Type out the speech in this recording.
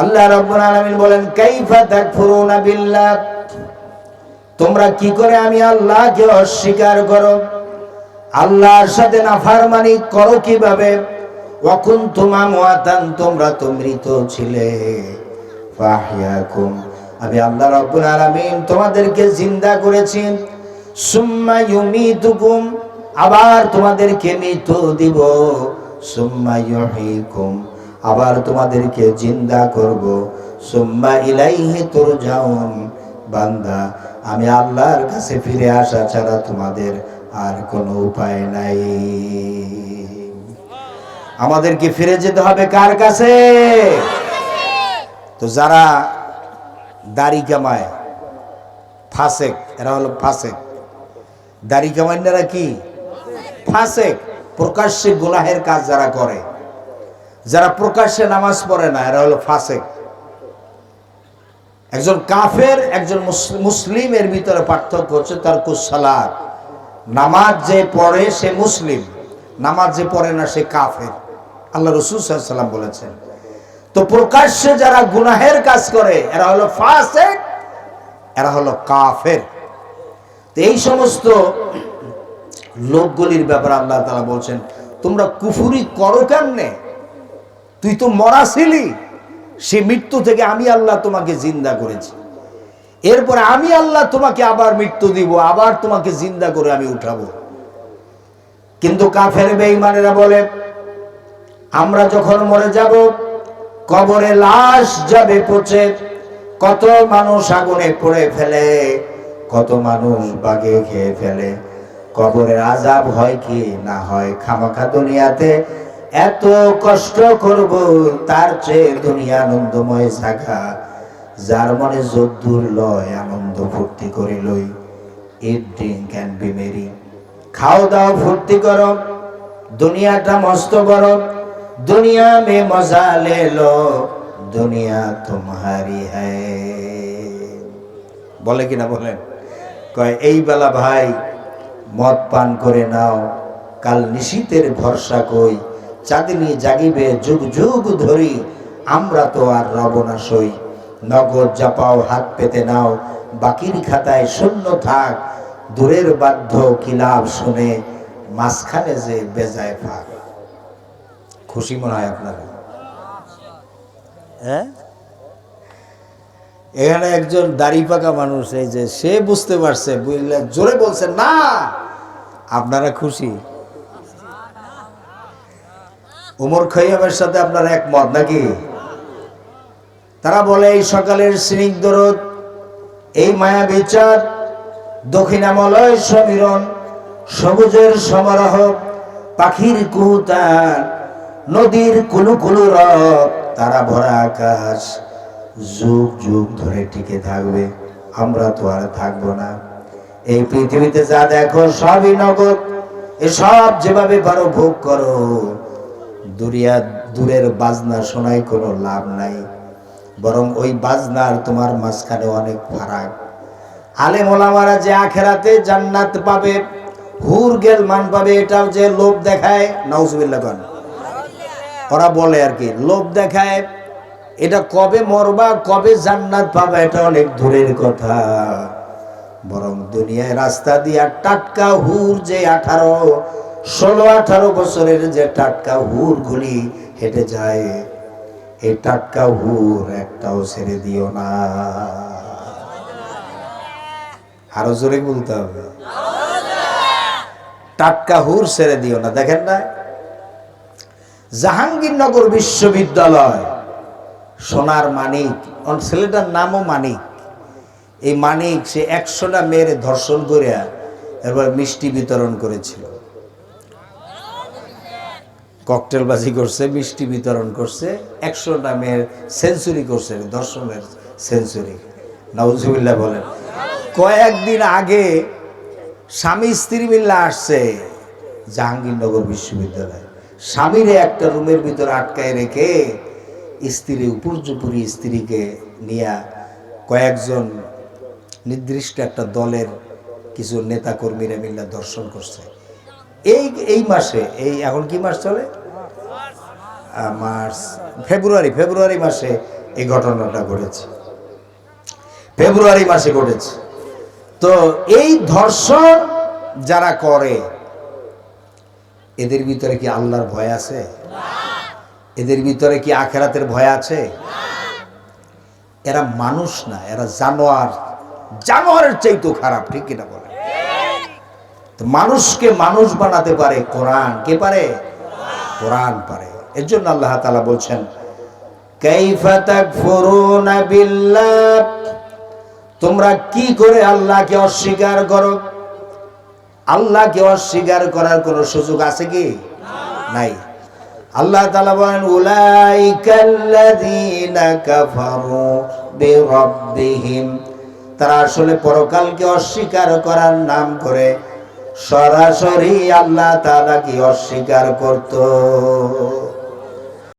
আল্লাহ রাব্বুল আলামিন বলেন, কাইফা তাকফুরুনা বিল্লাহ? তোমরা কি করে আমি আল্লাহকে অস্বীকার করো? আল্লাহর সাথে নাফারমানি করো কীভাবে? ওয়াকুনতুম আমওয়াতান তোমরা তো মৃত ছিলে। ফাহিয়াকুম আমি আল্লাহ রাব্বুল আলামিন তোমাদেরকে জিন্দা করেছি। সুম্মা ইউমিতুকুম আবার তোমাদেরকে মৃত্যু দিব। সুম্মা ইউহয়িকুম আবার তোমাদেরকে জিন্দা করব। সুম্মা ইলাইহি তুরজাউন। বান্দা, আমি আল্লাহর কাছে ফিরে আসা ছাড়া তোমাদের আর কোনো উপায় নাই। আমাদেরকে ফিরে যেতে হবে কার কাছে? তো যারা দাড়ি কামায়, ফাসেক, এরা হলো ফাসেক। দাড়ি কামাইনারা কি? ফাসেক। প্রকাশ্যে গুনাহের কাজ যারা করে যারা প্রকাশ্যে নামাজ পড়ে না, এরা হলো ফাঁসে একজন কাফের, একজন মুস- মুসলিমের ভিতরে পার্থক্য হচ্ছে তার কুসালাত নামাজ যে পড়ে সে মুসলিম, নামাজ যে পড়ে না সে কাফের। আল্লাহ রসুল বলেছেন। তো প্রকাশ্যে যারা গুনাহের কাজ করে, এরা হলো ফাসেক, এরা হলো কাফের। তো এই সমস্ত লোকগুলির ব্যাপারে আল্লাহ তালা বলছেন, তোমরা কুফুরি করো কেমনে? তুই তো মরা ছিলি। সে মৃত্যু থেকে আমি আল্লাহ তোমাকে জিন্দা করেছি। এরপরে আমি আল্লাহ তোমাকে আবার মৃত্যু দিব, আবার তোমাকে জিন্দা করে আমি উঠাবো। কিন্তু কাফের বেঈমানেরা বলে, আমরা যখন মরে যাব, কবরে লাশ যাবে পচে। কত মানুষ আগুনে পড়ে ফেলে, কত মানুষ বাগে খেয়ে ফেলে। কবরের আজাব হয় কি না হয় খামাখা দুনিয়াতে এত কষ্ট করব, তার চেয়ে দুনিয়া আনন্দময় থাকা যার মনে যদ্দুর লয়, আনন্দ ফুর্তি করে লই। Eat drink can be merry খাও দাও ফুর্তি করো। দুনিয়াটা মস্ত বড় দুনিয়া মে মজা লে লো। দুনিয়া তোমারি হ্যায়। বলে কিনা বলেন? কয়, এই বেলা ভাই, মদ পান করে নাও। কাল নিশীতের ভরসা কই? চাঁদিনী জাগিবে যুগ যুগ ধরি, আমরা তো আর রব না সই। নগদ জাপাও হাত পেতে নাও, বাকির খাতায় শূন্য থাক। দূরের বাধ্য কিলাভ শুনে, মাঝখানে যে বেজায় ফাঁক। খুশি মনে হয় আপনারা? হ্যাঁ? এখানে একজন দাড়ি পাকা মানুষ, এই যে সে বুঝতে পারছে, বুঝলে জোরে বলছে না আপনারা খুশি? উমর খৈয়ামের সাথে আপনারা একমত নাকি? তারা বলে, এই সকালের স্নিগ্ধরোদ এই মায়া বিচার, দক্ষিণামলয় সমীরণ, সবুজের সমারোহ, পাখির কুহুতান নদীর কুলু কুলু রব তারা ভরা আকাশ, যুগ যুগ ধরে টিকে থাকবে। আমরা তো আর থাকব না। এই পৃথিবীতে যা দেখো সবই নগদ। এসব যেভাবে পারো ভোগ করো। দুরিয়া দূরের বাজনা শোনায় কোনো লাভ নাই। বরং ওই বাজনার তোমার মাঝখানে অনেক ফারাক। আলেম যে আখেরাতে জান্নাত পাবে, হুর গেল মান পাবে, এটাও যে লোভ দেখায়, নাউজুবিল্লাহ খান ওরা বলে আর কি, লোভ দেখায়, এটা কবে মরবা, কবে জান্নাত পাবা, এটা অনেক দূরের কথা। বরং দুনিয়ায় রাস্তা দিয়া টাটকা হুর যে আঠারো ষোলো আঠারো বছরের যে টাটকা হুর গুলি হেঁটে যায় এই টাটকা হুর একটাও ছেড়ে দিও না। আরও জোরে বলতে হবে। টাটকা হুর ছেড়ে দিও না। দেখেন না, জাহাঙ্গীরনগর বিশ্ববিদ্যালয়, সোনার মানিক ছেলেটার নামও মানিক। এই মানিক সে একশোটা মেয়ের ধর্ষণ করিয়া এবার মিষ্টি বিতরণ করেছিল। ককটেলবাজি করছে, মিষ্টি বিতরণ করছে, একশো নামের সেঞ্চুরি করছে, দর্শনের সেঞ্চুরি। নওজুবিল্লাহ বলেন, কয়েকদিন আগে স্বামী স্ত্রী মিল্লা আসছে জাহাঙ্গীরনগর বিশ্ববিদ্যালয়। স্বামীরে একটা রুমের ভিতরে আটকায় রেখে স্ত্রী উপর্যুপুরি স্ত্রীকে নিয়ে কয়েকজন নির্দিষ্ট একটা দলের কিছু নেতা কর্মীরা মিল্লা দর্শন করছে। এই এই মাসে, এই এখন কি মাস চলে? মার্চ, ফেব্রুয়ারি ফেব্রুয়ারি মাসে এই ঘটনাটা ঘটেছে। ফেব্রুয়ারি মাসে ঘটেছে। তো এই ধর্ষণ যারা করে, এদের ভিতরে কি আল্লাহর ভয় আছে? এদের ভিতরে কি আখেরাতের ভয় আছে? এরা মানুষ না, এরা জানোয়ার। জানোয়ারের চাইতেও খারাপ, ঠিক কিনা বলে? মানুষকে মানুষ বানাতে পারে, কোরআন কে পারে? কোরআন পারে। এর জন্য আল্লাহ তালা বলছেন তোমরা কি করে আল্লাহকে অস্বীকার করো? আল্লাহকে অস্বীকার করার কোনো সুযোগ আছে কি? নাই। আল্লাহ তাআলা বলেন তারা আসলে পরকালকে অস্বীকার করার নাম করে সরাসরি আল্লাহ তাআলাকে অস্বীকার করত?